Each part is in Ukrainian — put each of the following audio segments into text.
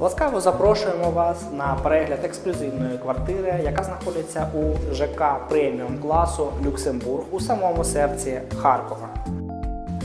Ласкаво запрошуємо вас на перегляд ексклюзивної квартири, яка знаходиться у ЖК преміум класу Люксембург у самому серці Харкова.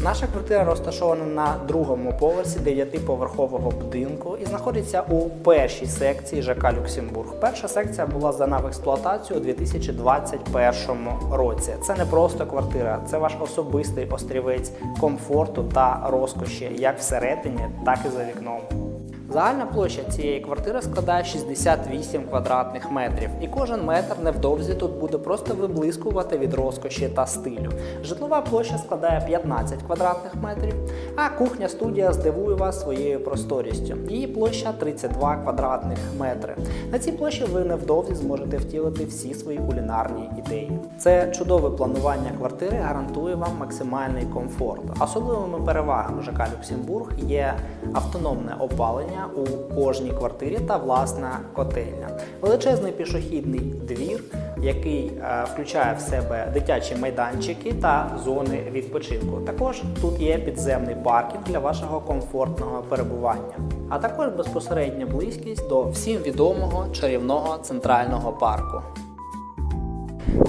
Наша квартира розташована на другому поверсі дев'ятиповерхового будинку і знаходиться у першій секції ЖК Люксембург. Перша секція була здана в експлуатацію у 2021 році. Це не просто квартира, це ваш особистий острівець комфорту та розкоші, як всередині, так і за вікном. Загальна площа цієї квартири складає 68 квадратних метрів, і кожен метр невдовзі тут буде просто виблискувати від розкоші та стилю. Житлова площа складає 15 квадратних метрів, а кухня-студія здивує вас своєю просторістю. Її площа 32 квадратних метри. На цій площі ви невдовзі зможете втілити всі свої кулінарні ідеї. Це чудове планування квартири гарантує вам максимальний комфорт. Особливими перевагами ЖК Люксембург є автономне опалення у кожній квартирі та власна котельня. Величезний пішохідний двір, який е, включає в себе дитячі майданчики та зони відпочинку. Також тут є підземний паркінг для вашого комфортного перебування, а також безпосередня близькість до всім відомого чарівного центрального парку.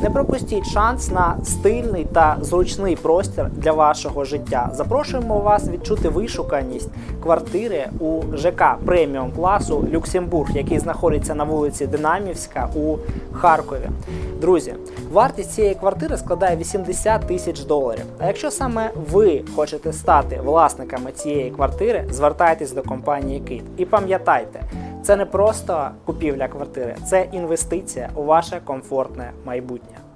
Не пропустіть шанс на стильний та зручний простір для вашого життя. Запрошуємо вас відчути вишуканість квартири у ЖК преміум класу Люксембург, який знаходиться на вулиці Динамівська у Харкові. Друзі, вартість цієї квартири складає 80 тисяч доларів. А якщо саме ви хочете стати власниками цієї квартири, звертайтесь до компанії Кит. І пам'ятайте, це не просто купівля квартири, це інвестиція у ваше комфортне майбутнє.